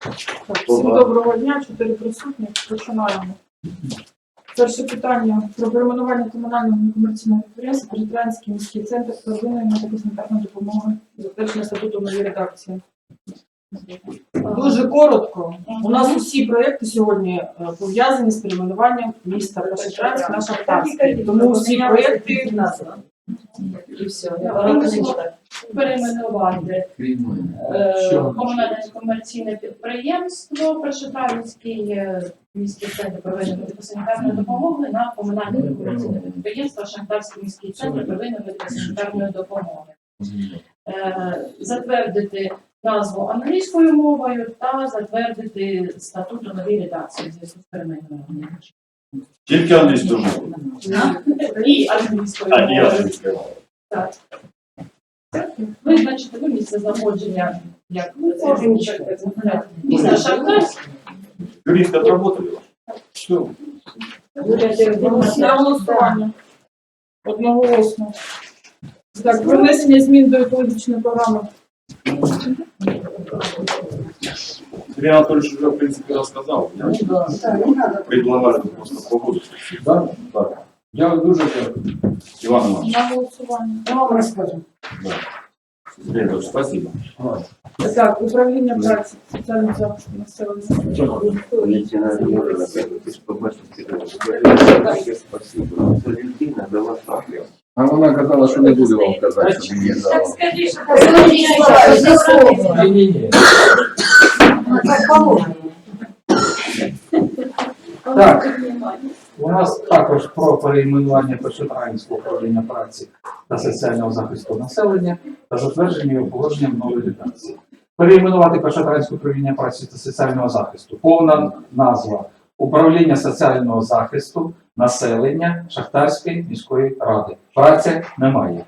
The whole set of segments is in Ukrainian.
Так, Всім доброго дня, чотири присутні. Починаємо. Перше питання про перейменування комунального некомерційного підприємства Беретрянський міський центр первинної медико-санітарної допомоги затвердження статуту нової редакції. Дуже коротко. У нас усі проекти сьогодні е, пов'язані з перейменуванням міста Беретрянськ на Шахтарський. Тому всі проекти І все, я не читаю. Перейменувати е, комунальне комерційне підприємство Першотравницький е, міський центр первинної медико-санітарної допомоги на комунальне комерційне підприємство Шахтарський міський центр первинної медико-санітарної допомоги. Е, Затвердити назву англійською мовою та затвердити статут у новій редакції зв'язку з перейменуванням. Тільки англійською мовою. І англійською мовою. Так. Визначити ви місце знаходження як місто Шахтарськ. Юрист отработали? Все. на голосування. Одноголосно. Так, про внесення змін до екологічної програми. Сергей Анатольевич уже, в принципе, рассказал. Я предлагаю просто погоду. Да? Так. Я дуже дякую. Иван Иванович, На голосування. Я вам розкажу. да. Сергей Анатольевич, спасибо. Так, управління праці, соціального захисту населення. Валентина Егоровна, ты ж побачив, спасибо. Валентина дала шахлю. А вона казала, що не буде вам казати, що мені дала. Ні, ні, ні. Так положено. Так, у нас також про перейменування Першотравенського управління праці та соціального захисту населення та затвердження його положенням нової редакції. Перейменувати Першотравенське управління праці та соціального захисту. Повна назва Управління соціального захисту населення Шахтарської міської ради. Праці немає.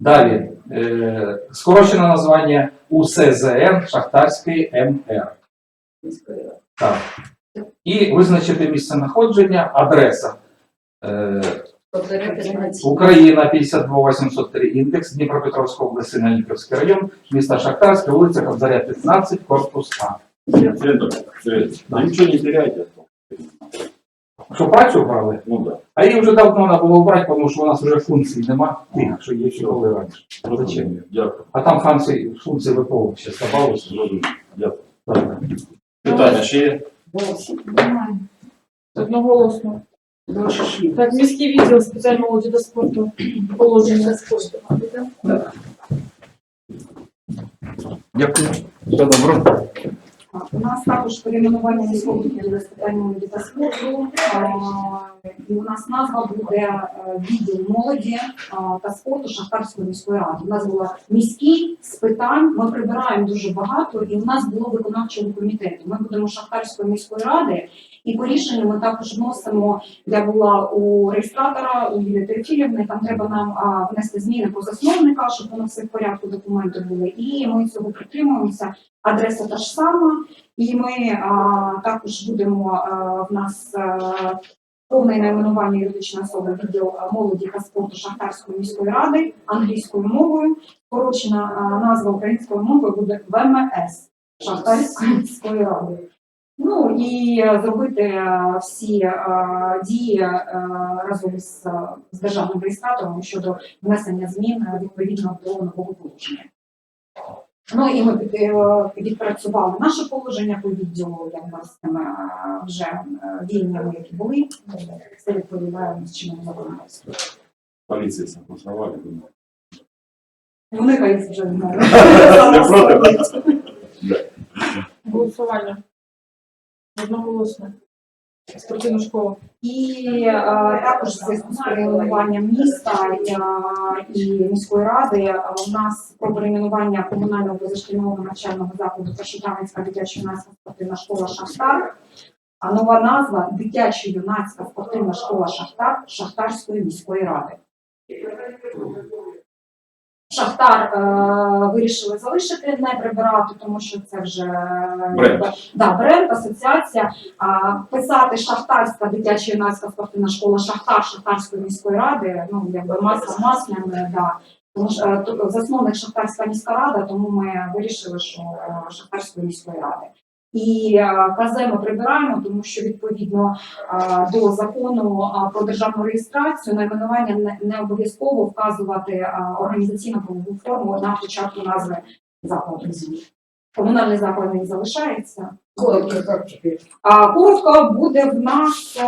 Далі е, скорочене названня УСЗН Шахтарської МР. Так. І визначити місце знаходження, адреса. Е, Україна 52803 індекс, Дніпропетровська область, Синельниківський район, міста Шахтарська, вулиця Кобзаря 15, корпус А. Анатольевич, не теряйте. Що працю брали? Ну да. А її вже давно треба було брати, тому що у нас вже функцій нема, тих, що є ще коли раніше. Зачем? Дякую. А там функції, функції ВПО ще ставалося. Дякую. Питання ще є? Одноголосно. Так, міський відділ питань молоді та спорту. Положення спорту. Дякую. Все добро. У нас також перейменування міського з питань та спорту. І у нас назва буде е, відділ молоді та спорту Шахтарської міської ради. У нас була міський з питань. Ми прибираємо дуже багато, і у нас було виконавчого комітету. Ми будемо Шахтарської міської ради, і по рішенню ми також вносимо. Я була у реєстратора у Юлії Теофілівни. Там треба нам а, внести зміни по засновника, щоб воно все в порядку документи були. І ми цього притримуємося. Адреса та ж сама, і ми а, також будемо а, в нас а, повне найменування юридичної особи відділ молоді та спорту Шахтарської міської ради англійською мовою. Скорочена назва українською мовою буде ВМС Шахтарської міської ради. Ну і е, зробити е, всі е, дії разом з, з державним реєстратором щодо внесення змін відповідно до нового положення. Ну і ми відпрацювали наше положення по відділу, як ми з тими вже е, які були, все відповідає з чином законодавству. Поліція согласовали. думаю. Вони хай вже Не проти? Голосування. Одноголосно. Спортивна школа. І е, також з перейменуванням міста е, і міської ради е, у нас про перейменування комунального позашкільного навчального закладу Першотравенська дитячо-юнацька спортивна школа Шахтар. А нова назва дитячо-юнацька спортивна школа Шахтар Шахтарської міської ради. Шахтар е, вирішили залишити, не прибирати, тому що це вже е, Бренд. Да, бренд, асоціація. А, писати Шахтарська дитяча юнацька спортивна школа Шахтар Шахтарської міської ради, ну якби маса масляне, да. Тому що е, засновник Шахтарська міська рада, тому ми вирішили, що е, Шахтарської міської ради. І е, ми прибираємо, тому що відповідно е, до закону е, про державну реєстрацію найменування не, не обов'язково вказувати організаційну правову форму на початку назви закладу. Комунальний заклад не залишається. А коротко буде в нас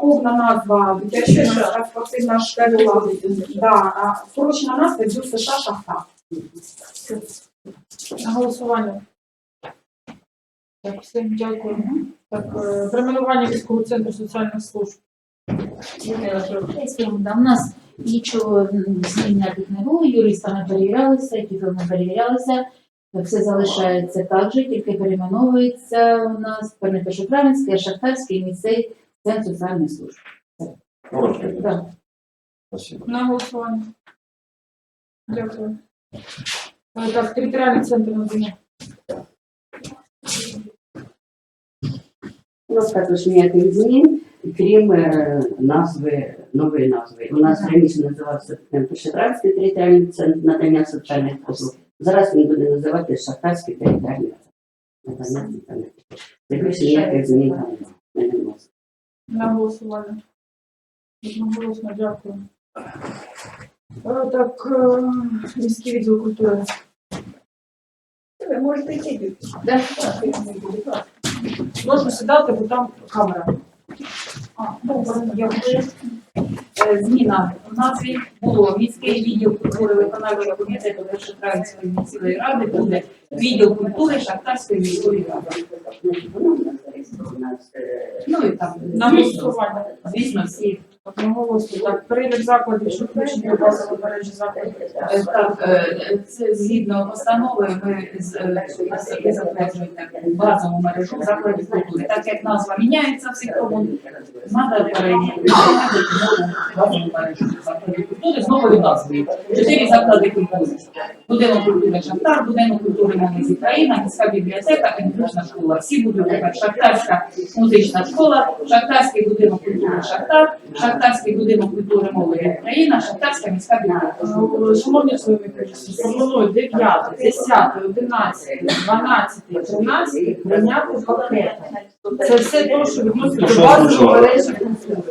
повна назва дитяча спортивна школа. Да, скорочена назва ДЮС США Шахта. На голосування. Так, всім дякую. Так, е, перейменування військового центру соціальних служб. Да, у нас нічого м, змін не було, юриста не перевірялися, ТІФЛ не перевірялися, все залишається так же, тільки перейменовується у нас тепер не Першотравенський, а Шахтарський ліцей Центр соціальних служб. Так. Спасибо. На голосування. Дякую. Так, територіальний центр надання. Нас також ніяких змін, крім е, назви, нової назви. У нас раніше називався Пешетранський територіальний центр надання соціальних послуг. Зараз він буде називатися Шахтарський територіальний центр надання соціальних послуг. Також ніяких змін не вносимо. На голосування. Одноголосно, дякую. Е, Так, е, міський відділ культури. Ви можете йти. Де? Можна сідати, бо там камера. А, ну, я вже Зміна У нас було міський відділ культури виконавчого комітету Першотравенської міської ради буде відділ культури Шахтарської міської ради. Ну і там, На звісно, голосування. звісно, всі Одноголосно. Так, перелік закладів, що включені до базової закладів. Е, Так, е, це згідно постанови ми з- е, ви затверджуєте базову мережу закладів культури. Так як назва міняється всіх тому, треба перейти нову базову мережу закладів культури з новою назвою. Чотири заклади культури. Будинок культури Шахтар, будинок культури молоді країна, міська бібліотека, інклюзна школа. Всі будуть Шахтарська музична школа, Шахтарський будинок культури Шахтар, Шахтарський будинок культури мови Україна, Шахтарська міська бібліотека. Е, Шановні свої комісії, пропоную 9, 10, 11, 12, 13 прийняти пакети. Це все те, що відноситься до базової звучало? мережі культури.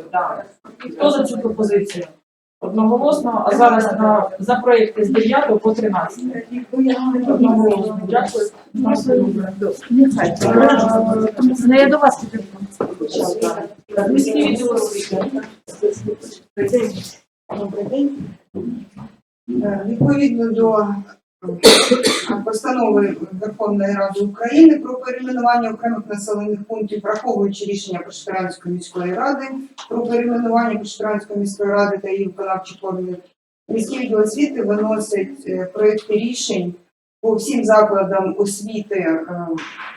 Хто за цю пропозицію? Одноголосно, а зараз на, за проєкти з 9 по 13. Одноголосно. Дякую. Ну, я до вас піду. Так, Міський відділ освіти. Добрий день. Відповідно до постанови Верховної Ради України про перейменування окремих населених пунктів, враховуючи рішення Пошетеранської міської ради про перейменування Пошетеранської міської ради та її виконавчих органів, міський відділ освіти виносить е, проекти рішень по всім закладам освіти е,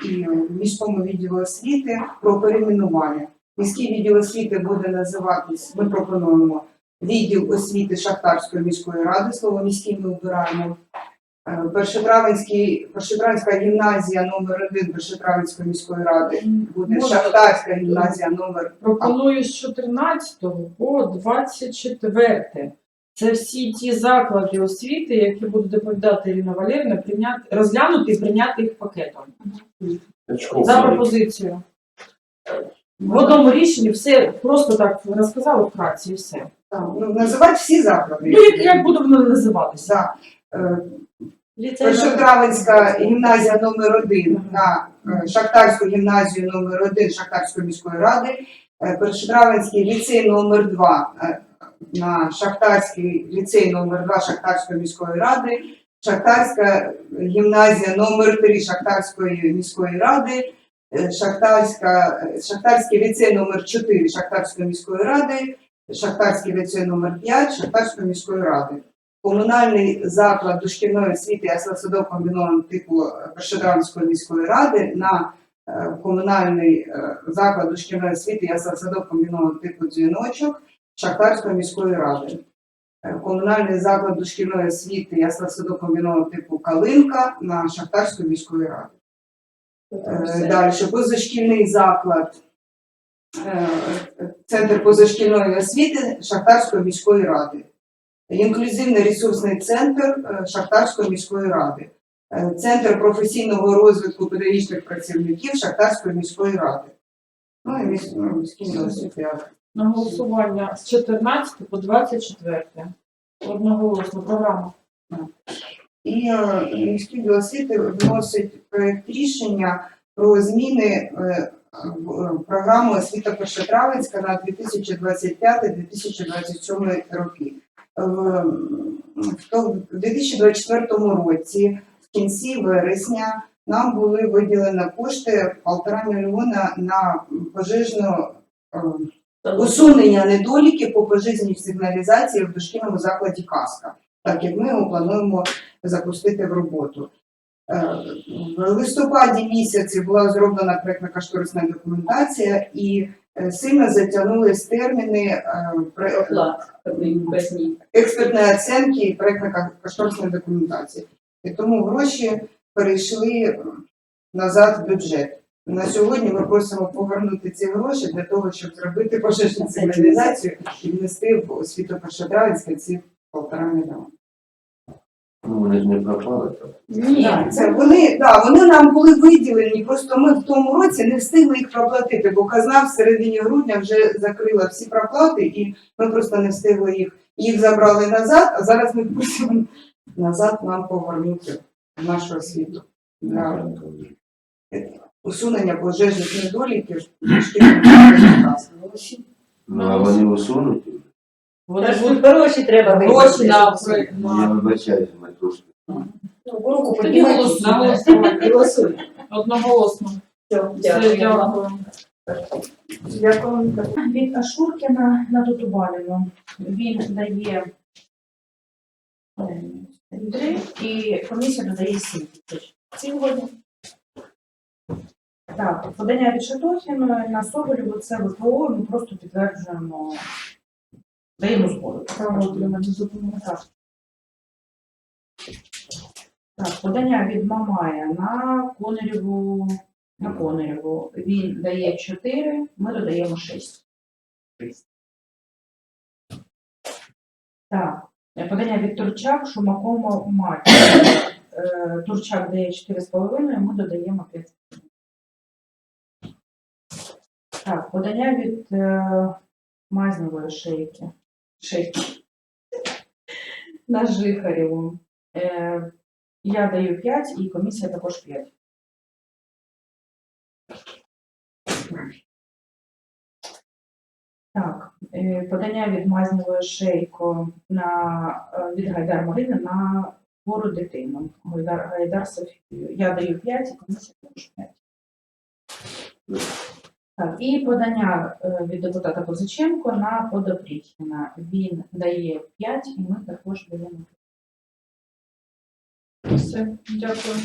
і міському відділу освіти про перейменування. Міський відділ освіти буде називатись, ми пропонуємо відділ освіти Шахтарської міської ради, слово міський ми обираємо. Е, Першотравенський, Першотравенська гімназія номер 1 Першотравенської міської ради буде Можна? Шахтарська гімназія номер Пропоную з 14 по 24. Це всі ті заклади освіти, які будуть доповідати Ірина Валерівна, прийняти, розглянути і прийняти їх пакетом. Очков. За пропозицію. В одному рішенні все просто так розказали вкратці і все. Так, ну, називати всі заклади. Ну, як, як буде воно називатися? Да. Першотравенська гімназія номер 1 на е, Шахтарську гімназію номер 1 Шахтарської міської ради, е, Першотравенський ліцей номер 2 е, на Шахтарський ліцей номер 2 Шахтарської міської ради, Шахтарська гімназія номер 3 Шахтарської міської ради, Шахтарська, Шахтарський ліцей номер 4 Шахтарської міської ради, Шахтарський ліцей номер 5 Шахтарської міської ради комунальний заклад дошкільної освіти садок комбінованого типу Першодранської міської ради на е, комунальний е, заклад дошкільної освіти садок комбінованого типу дзвіночок Шахтарської міської ради. Е, Комунальний заклад дошкільної освіти садок комбінованого типу Калинка на Шахтарської міської ради. Е, Далі позашкільний заклад, е, центр позашкільної освіти Шахтарської міської ради. Інклюзивний ресурсний центр е, Шахтарської міської ради, Е, Центр професійного розвитку педагогічних працівників Шахтарської міської ради. Ну і ну, міський велосипед. На голосування з 14 по 24. Одноголосно. Програма. І е, міський освіти вносить проект рішення про зміни в програму освіта Першотравенська на 2025-2027 роки. В, в 2024 році, в кінці вересня, нам були виділені кошти полтора мільйона на пожежну е, усунення недоліків по пожежній сигналізації в дошкільному закладі Каска, так як ми його плануємо запустити в роботу. Е, В листопаді місяці була зроблена проєктно-кошторисна документація і сильно затягнулись терміни е, експертної оцінки і проєктно-кошторисної документації. І тому гроші перейшли назад в бюджет. На сьогодні ми просимо повернути ці гроші для того, щоб зробити пожежну сигналізацію і внести в освіту Першотравенська ці полтора мільйона. Ну, вони ж не пропали там. Ні. Це вони, да, вони нам були виділені, просто ми в тому році не встигли їх проплатити, бо казна в середині грудня вже закрила всі проплати, і ми просто не встигли їх. Їх забрали назад, а зараз ми просимо назад нам повернути в нашу освіту для усунення пожежних недоліків. Ну, а вони усунуті. Вони будуть Гроші треба гроші на Ну, трошки. Руку Тоді голосуємо. Одноголосно. Все, дякую. Дякую. Від Ашуркіна на Тутубаліну. Він дає е, три, і комісія додає сім тисяч. Сьогодні. Так, подання від Шатохіної на Соболєву це ВПО, ми просто підтверджуємо, даємо згоду. Право отримання допомоги. Так. Так, подання від Мамая на Коноріву, на Коноріву. Він дає 4, ми додаємо 6. Так, е, подання від Турчак, Шумакова, Мать. Е, Турчак дає 4,5, ми додаємо 5. Так, подання від е, Мазневої шейки. Шейки. На Жихарєву. Я даю 5 і комісія також 5. Так, е, подання від Мазневої Шейко на, е, від Гайдар Марини на хвору дитину. Гайдар, Гайдар Софію. Я даю 5 і комісія також 5. Так, і подання е, від депутата Козаченко на Подопрічнина. Він дає 5 і ми також даємо Все, дякую.